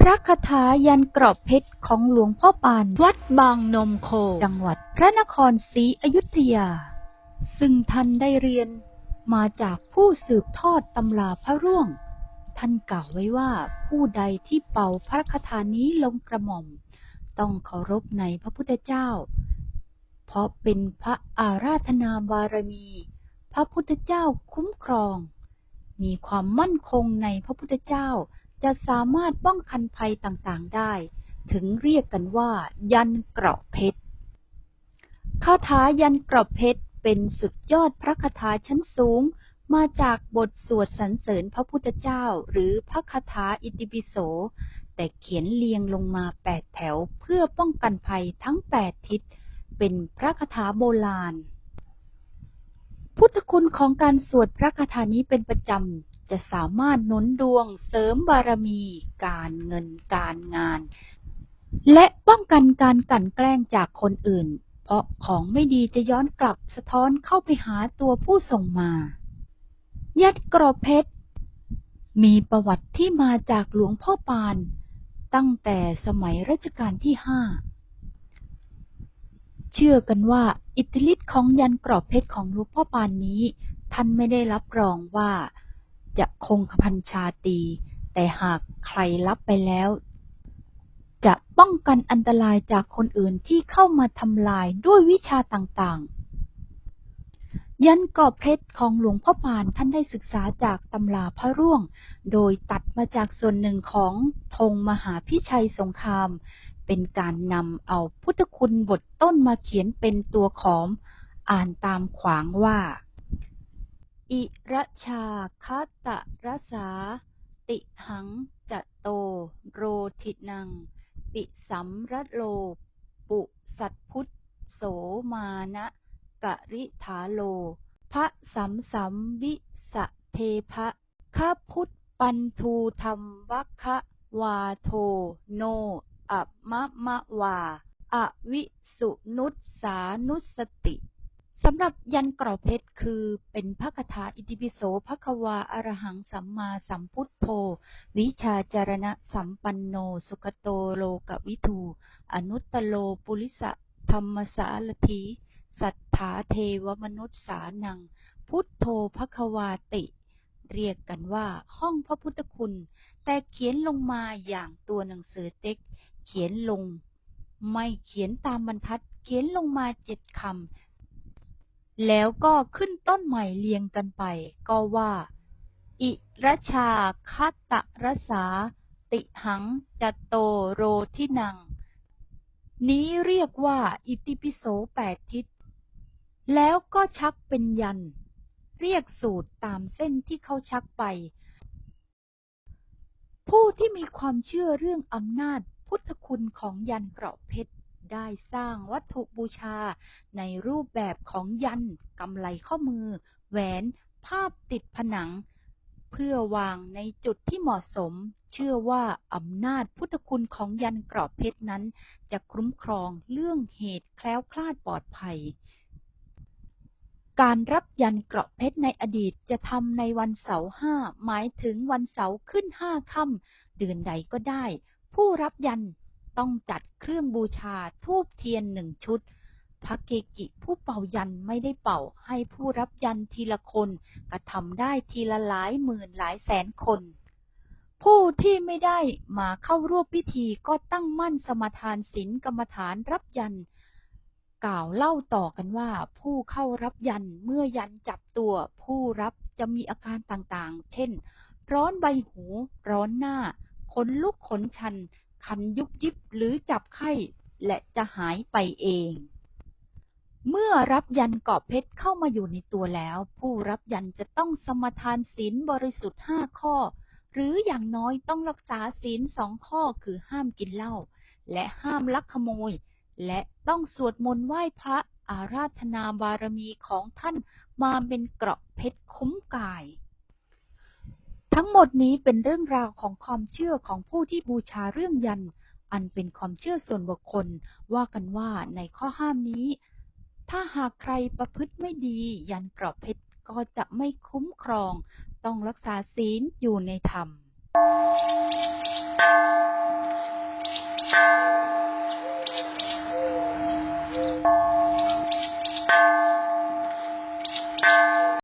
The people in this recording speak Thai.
พระคาถายันกรอบเพชรของหลวงพ่อปาน วัดบางนมโค จังหวัดพระนครศรีอยุธยา ซึ่งท่านได้เรียนมาจากผู้สืบทอดตำราพระร่วง ท่านกล่าวไว้ว่าผู้ใดที่เป่าพระคาถานี้ลงกระหม่อม ต้องเคารพในพระพุทธเจ้า เพราะเป็นพระอาราธนาบารมี พระพุทธเจ้าคุ้มครอง มีความมั่นคงในพระพุทธเจ้า จะสามารถป้องกันภัยต่างๆได้ ถึงเรียกกันว่า ยันเกราะเพชรคาถายันเกราะเพชรเป็นสุดยอดพระคาถาชั้นสูง มาจากบทสวดสรรเสริญพระพุทธเจ้า หรือพระคาถาอิติปิโส แต่เขียนเรียงลงมาแปดแถวเพื่อป้องกันภัยทั้งแปดทิศ เป็นพระคาถาโบราณพุทธคุณของการสวดพระคาถานี้เป็นประจำ จะสามารถหนุนดวงเสริมบารมี การเงินการงาน และป้องกันการกลั่นแกล้งจากคนอื่น เพราะของไม่ดีจะย้อนกลับสะท้อนเข้าไปหาตัวผู้ส่งมา ยัดกรอบเพชร มีประวัติที่มาจากหลวงพ่อปาน ตั้งแต่สมัยรัชกาลที่ห้าเชื่อกันว่าอิทธิฤทธิ์ของยันกรอบเพชรของหลวงพ่อปานนี้ ท่านไม่ได้รับรองว่า จะคงพันชาตี แต่หากใครรับไปแล้ว จะป้องกันอันตรายจากคนอื่นที่เข้ามาทำลายด้วยวิชาต่างๆ ยันกรอบเพชรของหลวงพ่อปานท่านได้ศึกษาจากตำราพระร่วง โดยตัดมาจากส่วนหนึ่งของธงมหาพิชัยสงคราม เป็นการนำเอาพุทธคุณบทต้นมาเขียนเป็นตัวขอม อ่านตามขวางว่า อิระชาคตะรสา ติหังจะโต โรทินัง ปิสัมรโล ปุสัตพุทธโสมานะกะริถาโล พระสัมสัมวิสะเทพะข้าพุทธปันทูธรรมวัคะวาโท โนอะมะมะวา อวิสุนุสานุสติ สำหรับยันกรอเพชรคือเป็นพระคาถาอิติปิโสภควาอรหังสัมมาสัมพุทโธ วิชาจารณะสัมปันโน สุขโตโลกวิทู อนุตตโลปุริสะธรรมสารถีสัทธาเทวมนุษย์สานัง พุทโธภควาติ เรียกกันว่าห้องพระพุทธคุณ แต่เขียนลงมาอย่างตัวหนังสือเต็ก เขียนลง ไม่เขียนตามบรรทัดเขียนลงมาเจ็ดคำ แล้วก็ขึ้นต้นใหม่เรียงกันไป ก็ว่า อิระชาคัตตะรสา ติหังจโตโรทินัง นี้เรียกว่า อิติปิโสแปดทิศ แล้วก็ชักเป็นยัน เรียกสูตรตามเส้นที่เขาชักไป ผู้ที่มีความเชื่อเรื่องอำนาจพุทธคุณของยันเกราะเพชร ได้สร้างวัตถุบูชา ในรูปแบบของยันกำไลข้อมือ แหวน ภาพติดผนัง เพื่อวางในจุดที่เหมาะสม เชื่อว่าอำนาจพุทธคุณของยันเกราะเพชรนั้น จะคุ้มครองเรื่องเหตุแคล้วคลาดปลอดภัยการรับยันเกราะเพชรในอดีตจะทำในวันเสาร์ห้าหมายถึงวันเสาร์ขึ้นห้าค่ำเดือนใดก็ได้ ผู้รับยัน ต้องจัดเครื่องบูชาทูบเทียนหนึ่งชุด พระเกกิผู้เป่ายันไม่ได้เป่าให้ผู้รับยันทีละคนกระทำได้ทีละหลายหมื่นหลายแสนคน ผู้ที่ไม่ได้มาเข้าร่วมพิธีก็ตั้งมั่นสมาทานศีลกรรมฐานรับยันกล่าวเล่าต่อกันว่า ผู้เข้ารับยันเมื่อยันจับตัว ผู้รับจะมีอาการต่างๆ เช่น ร้อนใบหู ร้อนหน้าขนลุกขนชัน คันยุบยิบหรือจับไข้และจะหายไปเอง เมื่อรับยันกรอบเพชรเข้ามาอยู่ในตัวแล้ว ผู้รับยันจะต้องสมทานศีลบริสุทธิ์ห้าข้อ หรืออย่างน้อยต้องรักษาศีลสองข้อคือห้ามกินเหล้าและห้ามลักขโมย และต้องสวดมนต์ไหว้พระอาราธนาบารมีของท่านมาเป็นเกราะเพชรคุ้มกาย ทั้งหมดนี้เป็นเรื่องราวของความเชื่อของผู้ที่บูชาเรื่องยัน อันเป็นความเชื่อส่วนบุคคล ว่ากันว่าในข้อห้ามนี้ ถ้าหากใครประพฤติไม่ดียันกราะเพชรก็จะไม่คุ้มครอง ต้องรักษาศีลอยู่ในธรรม Thank